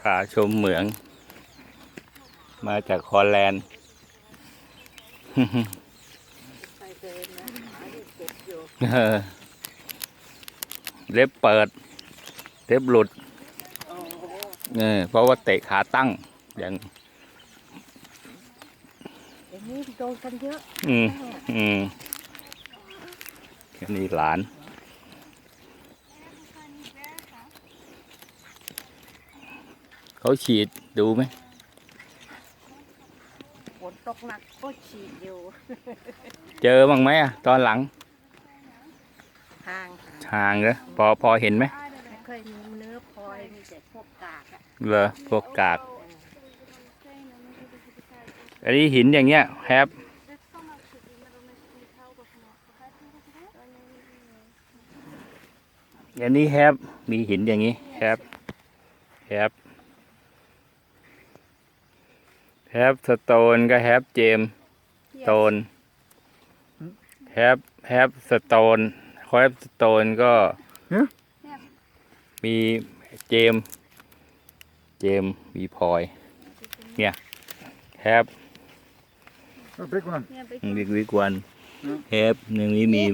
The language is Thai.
พาชมเหมือง มาจากฮอลแลนด์ไปเดินนะหาอยู่เก็บอยู่เออเล็บเปิด เล็บหลุดโอ้โหเออเพราะว่าเตะขาตั้ง อย่างอย่างนี้โดนกันเยอะ อืม อืมอันนี้หลาน เขาฉีดดูไหมฝนตกหนักก็ฉีดอยู่ เจอบ้างไหมอะตอนหลัง ห่างห่างเลยพอพอเห็นไหมไม่เคยมีเนื้อพลอยมีแต่พวกกากอะเหรอพวกกาก อันนี้หินอย่างเงี้ยแฮปอันนี้แฮปมีหินอย่างนี้แฮปแฮป แฮปสโตนก็แฮปเจมสโตนแฮปแฮปสโตนแฮปสโตนก็เนี่ยมีเจม เจมมีพลอย เนี่ยแฮป A big one. วิกวิกวันแฮปหนึ่งนี้มี